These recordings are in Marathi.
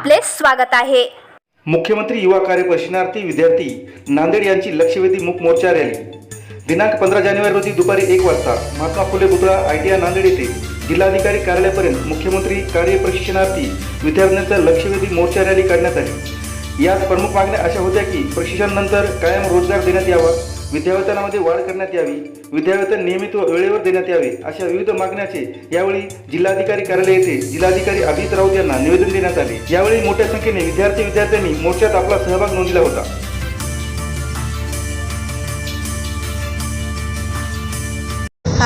आपले स्वागत आहे. मुख्यमंत्री युवा कार्य प्रशिक्षणार्थी विद्यार्थी नांदेड यांची लक्षवेधी मूक मोर्चा रॅली. दिनांक पंधरा जानेवारी रोजी दुपारी एक वाजता महात्मा फुले पुतळा आय टी आय नांदेड येथे जिल्हाधिकारी कार्यालयापर्यंत मुख्यमंत्री कार्य प्रशिक्षणार्थी विद्यार्थ्यांचा लक्षवेधी मोर्चा रॅली काढण्यात आली. यात प्रमुख मागण्या अशा होत्या की प्रशिक्षणानंतर कायम रोजगार देण्यात यावा. विद्यावेतनामध्ये वाढ करण्यात यावी. विद्यावेतन नियमित व वेळेवर देण्यात यावे अशा विविध मागण्याचे यावेळी जिल्हाधिकारी कार्यालय येथे जिल्हाधिकारी अभिजित राऊत यांना निवेदन देण्यात आले. यावेळी मोठ्या संख्येने विद्यार्थी विद्यार्थ्यांनी मोर्चात आपला सहभाग नोंदला होता.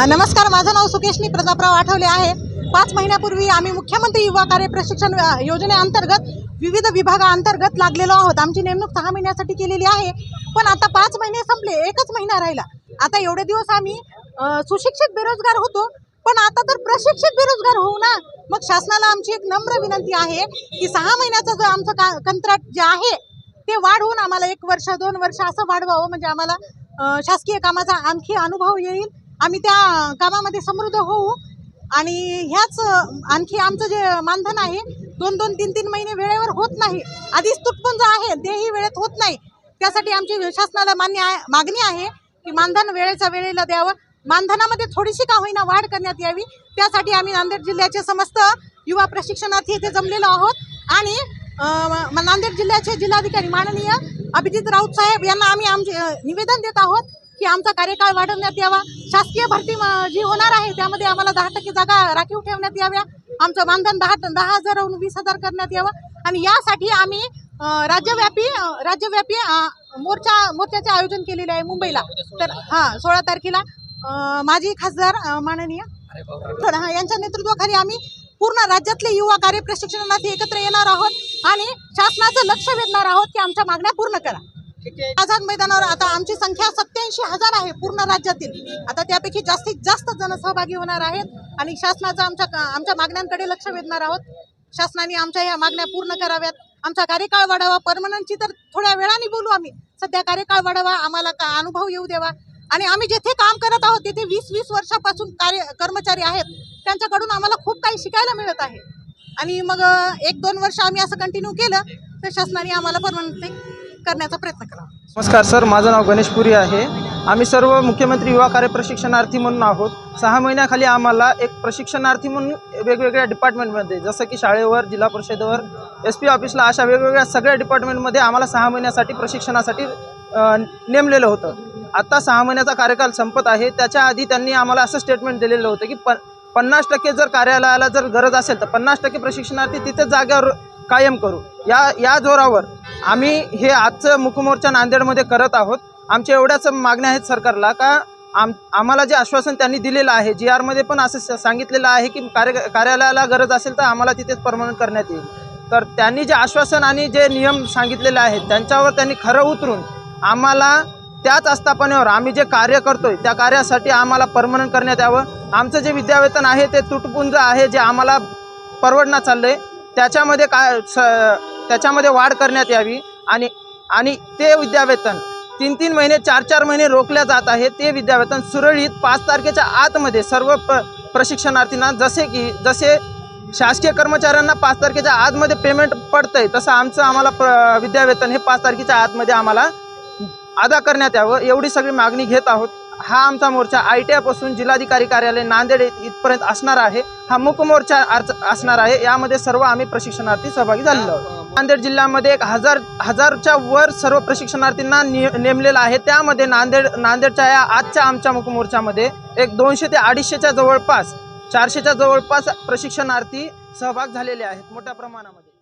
नमस्कार. माझं नाव सुकेशनी प्रतापराव आठवले आहे. पाच महिन्यापूर्वी आम्ही मुख्यमंत्री युवा कार्य प्रशिक्षण योजनेअंतर्गत विविध विभागाअंतर्गत लागलेलो आहोत. आमची नेमणूक सहा महिन्यासाठी केलेली आहे. पण आता पाच महिने संपले एकच महिना राहिला. आता एवढे दिवस आम्ही सुशिक्षित बेरोजगार होतो. पण आता तर प्रशिक्षित बेरोजगार होऊ ना? मग शासनाला आमची एक नम्र विनंती आहे की सहा महिन्याचं जो आमचं का कंत्राट जे आहे ते वाढवून आम्हाला एक वर्ष दोन वर्ष असं वाढवावं. म्हणजे आम्हाला शासकीय कामाचा आणखी अनुभव येईल. आम्ही त्या कामामध्ये समृद्ध होऊ. आणि ह्याच आणखी आमचं जे मानधन आहे दोन दोन तीन तीन महिने वेळेवर होत नाही. आधीच तुटपुंज आहे तेही वेळेत होत नाही. त्यासाठी आमची शासनाला मान्य आहे मागणी आहे की मानधन वेळेच्या वेळेला द्यावं. मानधनामध्ये थोडीशी का होईना वाढ करण्यात यावी. त्यासाठी आम्ही नांदेड जिल्ह्याचे समस्त युवा प्रशिक्षणार्थी येथे जमलेलो आहोत. आणि नांदेड जिल्ह्याचे जिल्हाधिकारी माननीय अभिजित राऊत साहेब यांना आम्ही आमचे निवेदन देत आहोत. की आमचा कार्यकाळ वाढवण्यात यावा. शासकीय भरती जी होणार आहे त्यामध्ये आम्हाला दहा टक्के जागा राखीव ठेवण्यात याव्या. आमचं मानधन दहा दहा हजारहून वीस हजार करण्यात यावं. आणि यासाठी आम्ही राज्यव्यापी राज्यव्यापी मोर्चा मोर्चाचे आयोजन केलेले आहे मुंबईला. तर हां सोळा तारखेला माजी खासदार माननीय तर हा यांच्या नेतृत्वाखाली आम्ही पूर्ण राज्यातले युवा कार्य प्रशिक्षणार्थी एकत्र येणार आहोत आणि शासनाचं लक्ष वेधणार आहोत की आमच्या मागण्या पूर्ण करा. आझाद मैदानावर आता आमची संख्या सत्याऐंशी हजार आहे पूर्ण राज्यातील. आता त्यापैकी जास्तीत जास्त जण सहभागी होणार आहेत आणि शासनाचं आमच्या आमच्या मागण्यांकडे लक्ष वेधणार आहोत. शासनाने आमच्या या मागण्या पूर्ण कराव्यात. आमचा कार्यकाळ वाढावा. परमनंटची तर थोड्या वेळाने बोलू आम्ही. सध्या कार्यकाळ वाढावा. आम्हाला का अनुभव येऊ द्यावा. आणि आम्ही जेथे काम करत आहोत तेथे वीस वीस वर्षापासून कार्य कर्मचारी आहेत. त्यांच्याकडून आम्हाला खूप काही शिकायला मिळत आहे. आणि मग एक दोन वर्ष आम्ही असं कंटिन्यू केलं तर शासनाने आम्हाला परमनंट करण्याचा प्रयत्न करावा नमस्कार सर माझं नाव गणेश पुरी आहे. आम्ही सर्व मुख्यमंत्री युवा कार्य प्रशिक्षणार्थी म्हणून आहोत. सहा महिन्याखाली आम्हाला एक प्रशिक्षणार्थी म्हणून वेगवेगळ्या डिपार्टमेंटमध्ये जसं की शाळेवर जिल्हा परिषदेवर एस पी ऑफिसला अशा वेगवेगळ्या सगळ्या डिपार्टमेंटमध्ये आम्हाला सहा महिन्यासाठी प्रशिक्षणासाठी नेमलेलं होतं. आता सहा महिन्याचा कार्यकाल संपत आहे. त्याच्या आधी त्यांनी आम्हाला असं स्टेटमेंट दिलेलं होतं की प पन्नास टक्के जर कार्यालयाला जर गरज असेल तर पन्नास टक्के प्रशिक्षणार्थी तिथे जाग्यावर कायम करू. या या जोरावर आम्ही हे आजचं मुखमोर्चा नांदेडमध्ये करत आहोत. आमच्या एवढ्याच मागण्या आहेत सरकारला का आम आम्हाला जे आश्वासन त्यांनी दिलेलं आहे जी आरमध्ये पण असं स- सांगितलेलं आहे की कार्य कार्यालयाला गरज असेल तर आम्हाला तिथेच परमनंट करण्यात येईल. तर त्यांनी जे आश्वासन आणि जे नियम सांगितलेले आहेत त्यांच्यावर त्यांनी खरं उतरून आम्हाला त्याच आस्थापनेवर आम्ही जे कार्य करतोय त्या कार्यासाठी आम्हाला परमनंट करण्यात यावं. आमचं जे विद्यावेतन आहे ते तुटपुंज आहे जे आम्हाला परवडणं चाललं आहे त्याच्यामध्ये काय स त्याच्यामध्ये वाढ करण्यात यावी आणि आणि ते विद्यावेतन तीन तीन महिने चार चार महिने रोखल्या जात आहे ते विद्यावेतन सुरळीत पाच तारखेच्या आतमध्ये सर्व प प्रशिक्षणार्थींना जसे की जसे शासकीय कर्मचाऱ्यांना पाच तारखेच्या आतमध्ये पेमेंट पडतं आहे तसं आमचं आम्हाला प्र विद्यावेतन हे पाच तारखेच्या आतमध्ये आम्हाला अदा करण्यात यावं एवढी सगळी मागणी घेत आहोत. हा आमचा मोर्चा आय टी आयपासून जिल्हाधिकारी कार्यालय नांदेड इथपर्यंत असणार आहे. हा मुक मोर्चा असणार आहे. यामध्ये सर्व आम्ही प्रशिक्षणार्थी सहभागी झालेलो आहोत. नांदेड जिल्ह्यामध्ये एक हजार हजारच्या वर सर्व प्रशिक्षणार्थींना नेमलेलं आहे. त्यामध्ये नांदेड नांदेडच्या या आजच्या आमच्या मुक मोर्चामध्ये एक दोनशे ते अडीचशेच्या जवळपास चारशेच्या जवळपास प्रशिक्षणार्थी सहभाग झालेले आहेत मोठ्या प्रमाणामध्ये.